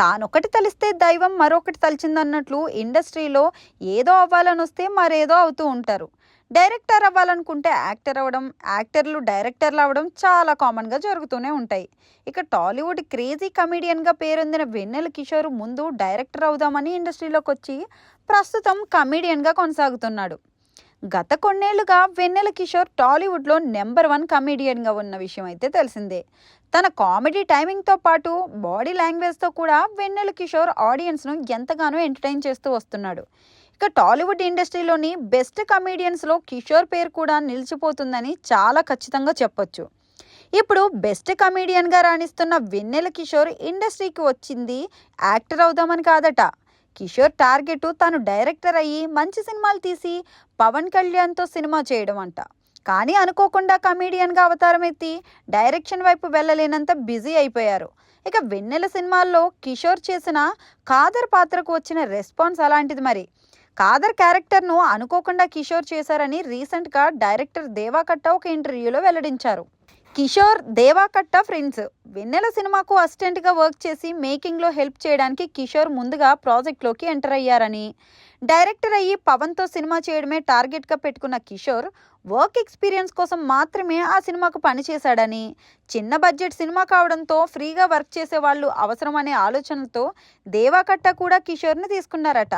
తానొకటి తలిస్తే దైవం మరొకటి తలిచిందన్నట్లు ఇండస్ట్రీలో ఏదో అవ్వాలని వస్తే మరేదో అవుతూ ఉంటారు. డైరెక్టర్ అవ్వాలనుకుంటే యాక్టర్ అవ్వడం యాక్టర్లు డైరెక్టర్లు అవ్వడం చాలా కామన్గా జరుగుతూనే ఉంటాయి. ఇక టాలీవుడ్ క్రేజీ కమీడియన్గా పేరొందిన వెన్నెల కిషోర్ ముందు డైరెక్టర్ అవుదామని ఇండస్ట్రీలోకి వచ్చి ప్రస్తుతం కమీడియన్గా కొనసాగుతున్నాడు. గత కొన్నేళ్ళుగా వెన్నెల కిషోర్ టాలీవుడ్లో నెంబర్ వన్ కమీడియన్గా ఉన్న విషయం అయితే తెలిసిందే. తన కామెడీ టైమింగ్తో పాటు బాడీ లాంగ్వేజ్తో కూడా వెన్నెల కిషోర్ ఆడియన్స్ను ఎంతగానో ఎంటర్టైన్ చేస్తూ వస్తున్నాడు. ఇక టాలీవుడ్ ఇండస్ట్రీలోని బెస్ట్ కమీడియన్స్లో కిషోర్ పేరు కూడా నిలిచిపోతుందని చాలా ఖచ్చితంగా చెప్పొచ్చు. ఇప్పుడు బెస్ట్ కమీడియన్గా రాణిస్తున్న వెన్నెల కిషోర్ ఇండస్ట్రీకి వచ్చింది యాక్టర్ అవుదామని కాదట. కిషోర్ టార్గెట్ తాను డైరెక్టర్ అయ్యి మంచి సినిమాలు తీసి పవన్ కళ్యాణ్తో సినిమా చేయడం అంట కానీ అనుకోకుండా కమీడియన్గా అవతారం ఎత్తి డైరెక్షన్ వైపు వెళ్ళలేనంత బిజీ అయిపోయారు. ఇక వెన్నెల సినిమాల్లో కిషోర్ చేసిన కాదర్ పాత్రకు వచ్చిన రెస్పాన్స్ అలాంటిది మరి. కాదర్ క్యారెక్టర్ను అనుకోకుండా కిషోర్ చేశారని రీసెంట్గా డైరెక్టర్ దేవాకట్ట ఒక ఇంటర్వ్యూలో వెల్లడించారు. కిషోర్ దేవాకట్ట ఫ్రెండ్స్. వెన్నెల సినిమాకు అసిస్టెంట్గా వర్క్ చేసి మేకింగ్లో హెల్ప్ చేయడానికి కిషోర్ ముందుగా ప్రాజెక్ట్లోకి ఎంటర్ అయ్యారని. డైరెక్టర్ అయ్యి పవన్తో సినిమా చేయడమే టార్గెట్గా పెట్టుకున్న కిషోర్ వర్క్ ఎక్స్పీరియన్స్ కోసం మాత్రమే ఆ సినిమాకు పనిచేశాడని చిన్న బడ్జెట్ సినిమా కావడంతో ఫ్రీగా వర్క్ చేసే వాళ్ళు అవసరం అనే ఆలోచనతో దేవాకట్ట కూడా కిషోర్ని తీసుకున్నారట.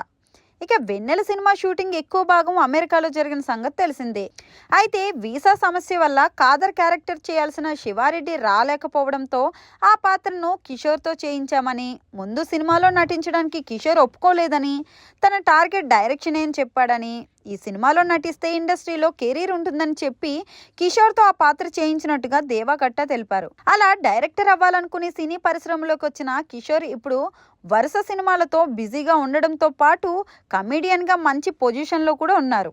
ఇక వెన్నెల సినిమా షూటింగ్ ఎక్కువ భాగం అమెరికాలో జరిగిన సంగతి తెలిసిందే. అయితే వీసా సమస్య వల్ల కాదర్ క్యారెక్టర్ చేయాల్సిన శివారెడ్డి రాలేకపోవడంతో ఆ పాత్రను కిషోర్తో చేయించామని ముందు సినిమాలో నటించడానికి కిషోర్ ఒప్పుకోలేదని తన టార్గెట్ డైరెక్షన్ అని చెప్పాడని ఈ సినిమాలో నటిస్తే ఇండస్ట్రీలో కెరీర్ ఉంటుందని చెప్పి కిషోర్తో ఆ పాత్ర చేయించినట్టుగా దేవాకట్ట తెలిపారు. అలా డైరెక్టర్ అవ్వాలనుకునే సినీ పరిశ్రమలోకి వచ్చిన కిషోర్ ఇప్పుడు వరుస సినిమాలతో బిజీగా ఉండడంతో పాటు కమీడియన్గా మంచి పొజిషన్లో కూడా ఉన్నారు.